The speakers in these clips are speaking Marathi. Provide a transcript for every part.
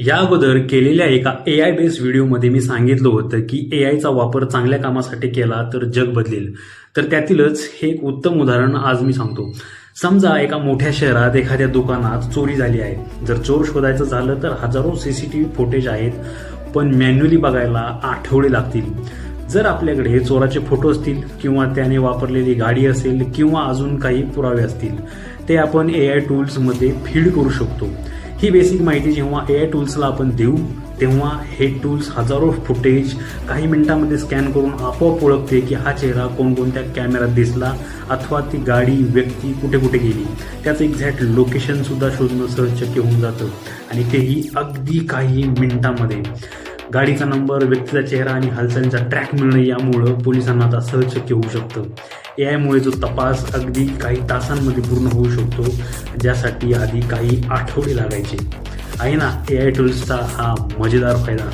या अगोदर केलेल्या एका ए आय बेस्ड व्हिडिओमध्ये मी सांगितलं होतं की ए आयचा वापर चांगल्या कामासाठी केला तर जग बदलेल. तर त्यातीलच हे एक उत्तम उदाहरण आज मी सांगतो. समजा एका मोठ्या शहरात एखाद्या दुकानात चोरी झाली आहे. जर चोर शोधायचं झालं तर हजारो C C T V footage आहेत पण मॅन्युअली बघायला आठवडे लागतील. जर आपल्याकडे चोराचे फोटो असतील किंवा त्याने वापरलेली गाडी असेल किंवा अजून काही पुरावे असतील ते आपण ए आय टूल्समध्ये फीड करू शकतो. ही बेसिक माहिती जेव्हा ए आय टूल्सला आपण देऊ तेव्हा हे टूल्स हजारो फुटेज काही मिनिटांमध्ये स्कॅन करून आपोआप ओळखते की हा चेहरा कोणकोणत्या कॅमेऱ्यात दिसला अथवा ती गाडी व्यक्ती कुठे कुठे गेली. त्याचं एक्झॅक्ट लोकेशनसुद्धा शोधणं सहज शक्य होऊन जातं आणि तेही अगदी काही मिनिटांमध्ये. गाडीचा नंबर व्यक्तीचा चेहरा आणि हालचालींचा ट्रॅक मिळणं यामुळं पोलिसांना आता सहज शक्य होऊ शकतं. ए आयमुळे जो तपास अगदी काही तासांमध्ये पूर्ण होऊ शकतो ज्यासाठी आधी काही आठवडे लागायचे. आहे ना ए आय टूल्सचा हा मजेदार फायदा.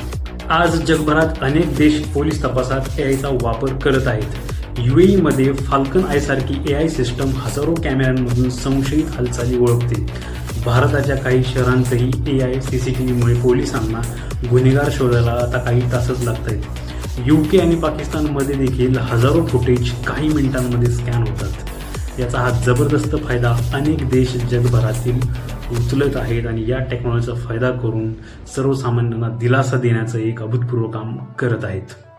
आज जगभरात अनेक देश पोलीस तपासात ए आयचा वापर करत आहेत. युएई मध्ये फाल्कन आय सारखी ए आय सिस्टम हजारो कॅमेऱ्यांमधून संशयित हालचाली ओळखते. भारताच्या काही शहरांतही A I C C T व्हीमुळे पोलिसांना गुन्हेगार शोधायला आता काही तासच लागत आहेत युके आणि पाकिस्तानमध्ये देखील हजारो फुटेज काही मिनिटांमध्ये स्कॅन होतात. याचा हा जबरदस्त फायदा अनेक देश जगभरातील उचलत आहेत आणि या टेक्नॉलॉजीचा फायदा करून सर्वसामान्यांना दिलासा देण्याचं एक अभूतपूर्व काम करत आहेत.